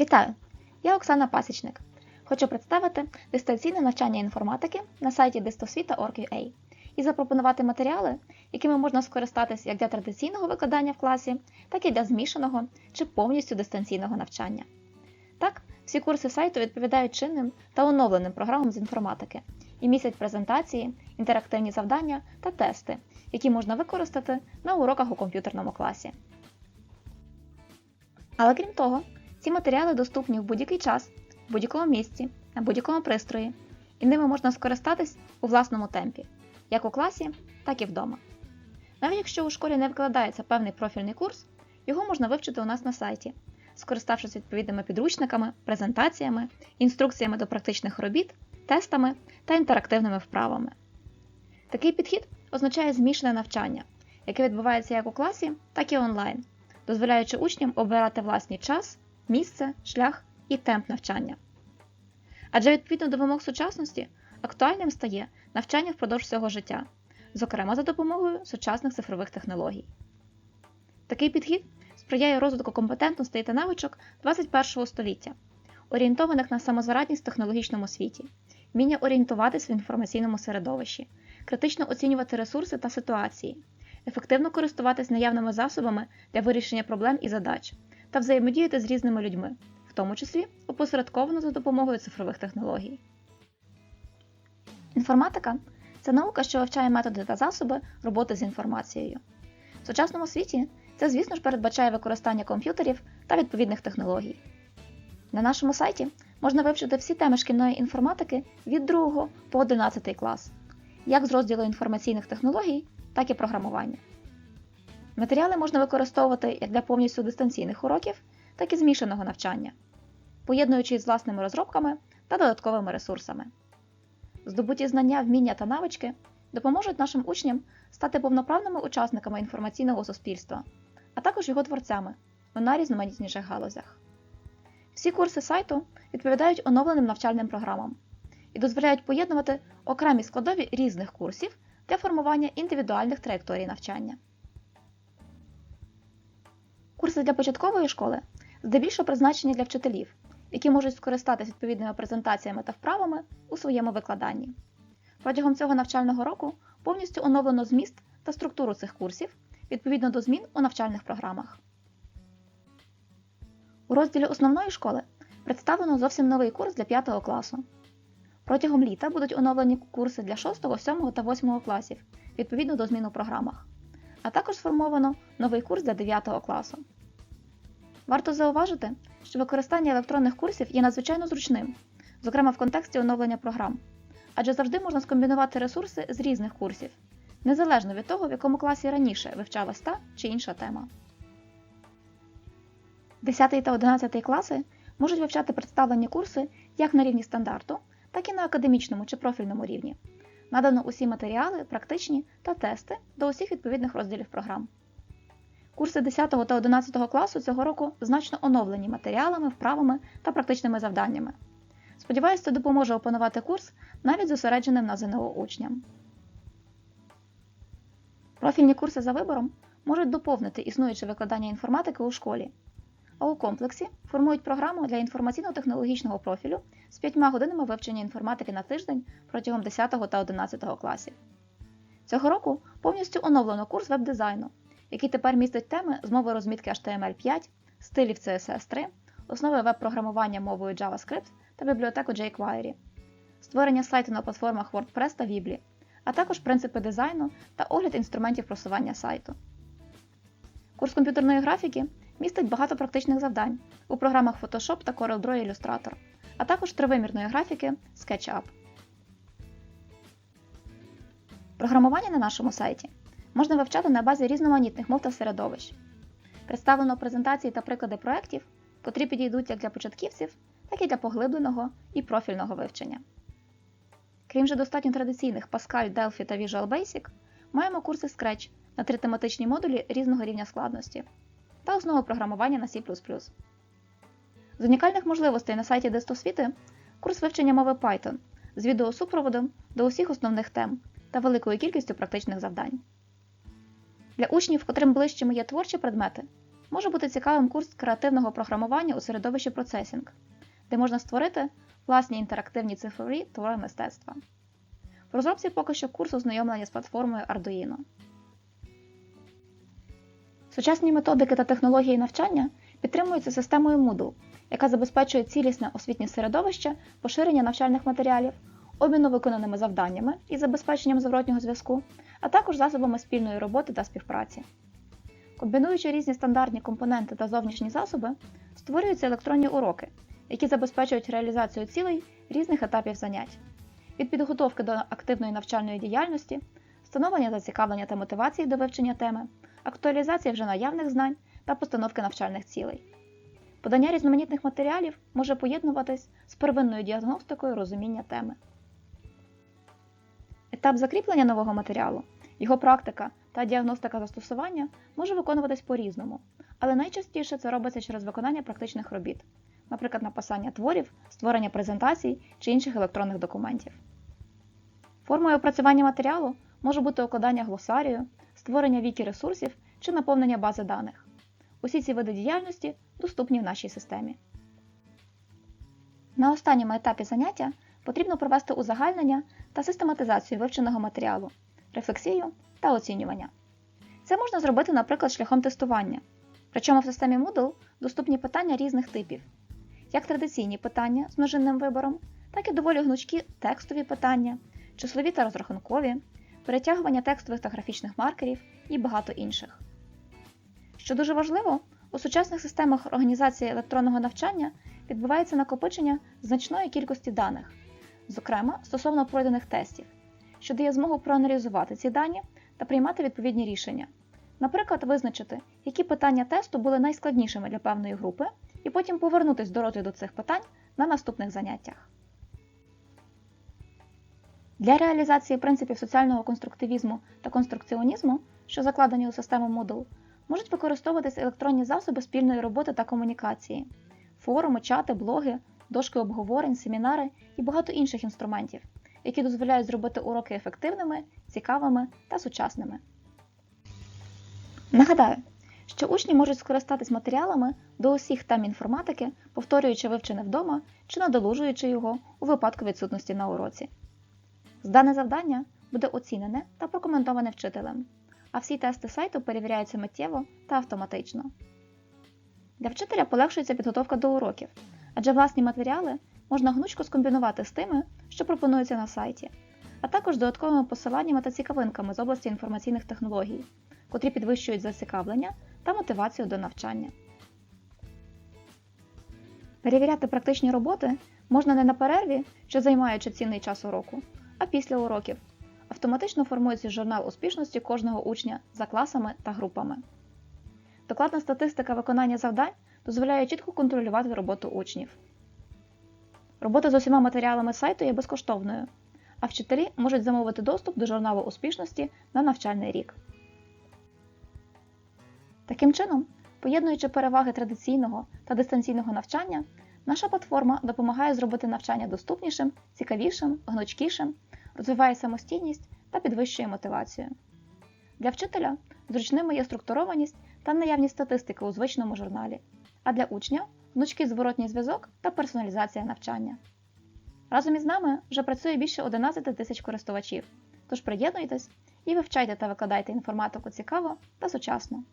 Вітаю! Я Оксана Пасічник. Хочу представити дистанційне навчання інформатики на сайті distosvita.org.ua і запропонувати матеріали, якими можна скористатись як для традиційного викладання в класі, так і для змішаного чи повністю дистанційного навчання. Так, всі курси сайту відповідають чинним та оновленим програмам з інформатики і містять презентації, інтерактивні завдання та тести, які можна використати на уроках у комп'ютерному класі. Але крім того, ці матеріали доступні в будь-який час, в будь-якому місці, на будь-якому пристрої, і ними можна скористатись у власному темпі, як у класі, так і вдома. Навіть якщо у школі не викладається певний профільний курс, його можна вивчити у нас на сайті, скориставшись відповідними підручниками, презентаціями, інструкціями до практичних робіт, тестами та інтерактивними вправами. Такий підхід означає змішане навчання, яке відбувається як у класі, так і онлайн, дозволяючи учням обирати власний час, місце, шлях і темп навчання. Адже відповідно до вимог сучасності актуальним стає навчання впродовж всього життя, зокрема за допомогою сучасних цифрових технологій. Такий підхід сприяє розвитку компетентностей та навичок 21 століття, орієнтованих на самозарадність в технологічному світі, вміння орієнтуватись в інформаційному середовищі, критично оцінювати ресурси та ситуації, ефективно користуватись наявними засобами для вирішення проблем і задач та взаємодіяти з різними людьми, в тому числі опосередковано за допомогою цифрових технологій. Інформатика це наука, що вивчає методи та засоби роботи з інформацією. В сучасному світі це, звісно ж, передбачає використання комп'ютерів та відповідних технологій. На нашому сайті можна вивчити всі теми шкільної інформатики від 2 по 11 клас, як з розділу інформаційних технологій, так і програмування. Матеріали можна використовувати як для повністю дистанційних уроків, так і змішаного навчання, поєднуючи з власними розробками та додатковими ресурсами. Здобуті знання, вміння та навички допоможуть нашим учням стати повноправними учасниками інформаційного суспільства, а також його творцями у найрізноманітніших галузях. Всі курси сайту відповідають оновленим навчальним програмам і дозволяють поєднувати окремі складові різних курсів для формування індивідуальних траєкторій навчання. Курси для початкової школи здебільшого призначені для вчителів, які можуть скористатися відповідними презентаціями та вправами у своєму викладанні. Протягом цього навчального року повністю оновлено зміст та структуру цих курсів відповідно до змін у навчальних програмах. У розділі основної школи представлено зовсім новий курс для 5 класу. Протягом літа будуть оновлені курси для 6, 7 та 8 класів відповідно до змін у програмах, а також сформовано новий курс для 9 класу. Варто зауважити, що використання електронних курсів є надзвичайно зручним, зокрема в контексті оновлення програм, адже завжди можна скомбінувати ресурси з різних курсів, незалежно від того, в якому класі раніше вивчалась та чи інша тема. 10 та 11 класи можуть вивчати представлені курси як на рівні стандарту, так і на академічному чи профільному рівні. Надано усі матеріали, практичні та тести до усіх відповідних розділів програм. Курси 10 та 11 класу цього року значно оновлені матеріалами, вправами та практичними завданнями. Сподіваюсь, це допоможе опанувати курс навіть зосередженим на ЗНО учням. Профільні курси за вибором можуть доповнити існуюче викладання інформатики у школі, а у комплексі формують програму для інформаційно-технологічного профілю з 5 годинами вивчення інформатики на тиждень протягом 10 та 11 класів. Цього року повністю оновлено курс веб-дизайну, який тепер містить теми з мови розмітки HTML5, стилів CSS3, основи веб-програмування мовою JavaScript та бібліотеку jQuery, створення сайту на платформах WordPress та Weebly, а також принципи дизайну та огляд інструментів просування сайту. Курс комп'ютерної графіки містить багато практичних завдань у програмах Photoshop та CorelDRAW Illustrator, а також тривимірної графіки SketchUp. Програмування на нашому сайті можна вивчати на базі різноманітних мов та середовищ. Представлено презентації та приклади проєктів, котрі підійдуть як для початківців, так і для поглибленого і профільного вивчення. Крім же достатньо традиційних Pascal, Delphi та Visual Basic, маємо курси Scratch на три тематичні модулі різного рівня складності та основи програмування на C++. З унікальних можливостей на сайті Дестосвіти курс вивчення мови Python з відеосупроводом до усіх основних тем та великою кількістю практичних завдань. Для учнів, котрим ближчими є творчі предмети, може бути цікавим курс креативного програмування у середовищі процесінг, де можна створити власні інтерактивні цифрові твори мистецтва. В розробці поки що курс ознайомлення з платформою Arduino. Сучасні методики та технології навчання підтримуються системою Moodle, яка забезпечує цілісне освітнє середовище, поширення навчальних матеріалів, обміну виконаними завданнями і забезпеченням зворотнього зв'язку, а також засобами спільної роботи та співпраці. Комбінуючи різні стандартні компоненти та зовнішні засоби, створюються електронні уроки, які забезпечують реалізацію цілей різних етапів занять від підготовки до активної навчальної діяльності, встановлення зацікавлення та мотивації до вивчення теми, актуалізації вже наявних знань та постановки навчальних цілей. Подання різноманітних матеріалів може поєднуватись з первинною діагностикою розуміння теми. Етап закріплення нового матеріалу, його практика та діагностика застосування може виконуватись по-різному, але найчастіше це робиться через виконання практичних робіт, наприклад, написання творів, створення презентацій чи інших електронних документів. Формою опрацювання матеріалу може бути укладання глосарію, створення віки ресурсів чи наповнення бази даних. Усі ці види діяльності доступні в нашій системі. На останньому етапі заняття потрібно провести узагальнення та систематизацію вивченого матеріалу, рефлексію та оцінювання. Це можна зробити, наприклад, шляхом тестування. Причому в системі Moodle доступні питання різних типів, як традиційні питання з множинним вибором, так і доволі гнучкі текстові питання, числові та розрахункові, перетягування текстових та графічних маркерів і багато інших. Що дуже важливо, у сучасних системах організації електронного навчання відбувається накопичення значної кількості даних, зокрема стосовно пройдених тестів, що дає змогу проаналізувати ці дані та приймати відповідні рішення. Наприклад, визначити, які питання тесту були найскладнішими для певної групи, і потім повернутися до розгляду цих питань на наступних заняттях. Для реалізації принципів соціального конструктивізму та конструкціонізму, що закладені у систему Moodle, можуть використовуватись електронні засоби спільної роботи та комунікації, форуми, чати, блоги, дошки обговорень, семінари і багато інших інструментів, які дозволяють зробити уроки ефективними, цікавими та сучасними. Нагадаю, що учні можуть скористатись матеріалами до усіх тем інформатики, повторюючи вивчене вдома чи надолужуючи його у випадку відсутності на уроці. Здане завдання буде оцінене та прокоментоване вчителем, а всі тести сайту перевіряються миттєво та автоматично. Для вчителя полегшується підготовка до уроків, адже власні матеріали можна гнучко скомбінувати з тими, що пропонуються на сайті, а також додатковими посиланнями та цікавинками з області інформаційних технологій, котрі підвищують зацікавлення та мотивацію до навчання. Перевіряти практичні роботи можна не на перерві, чи займаючи цінний час уроку, а після уроків. Автоматично формується журнал успішності кожного учня за класами та групами. Докладна статистика виконання завдань дозволяє чітко контролювати роботу учнів. Робота з усіма матеріалами сайту є безкоштовною, а вчителі можуть замовити доступ до журналу успішності на навчальний рік. Таким чином, поєднуючи переваги традиційного та дистанційного навчання, наша платформа допомагає зробити навчання доступнішим, цікавішим, гнучкішим, розвиває самостійність та підвищує мотивацію. Для вчителя зручними є структурованість та наявність статистики у звичному журналі, а для учня гнучкий зворотній зв'язок та персоналізація навчання. Разом із нами вже працює більше 11 тисяч користувачів, тож приєднуйтесь і вивчайте та викладайте інформатику цікаво та сучасно.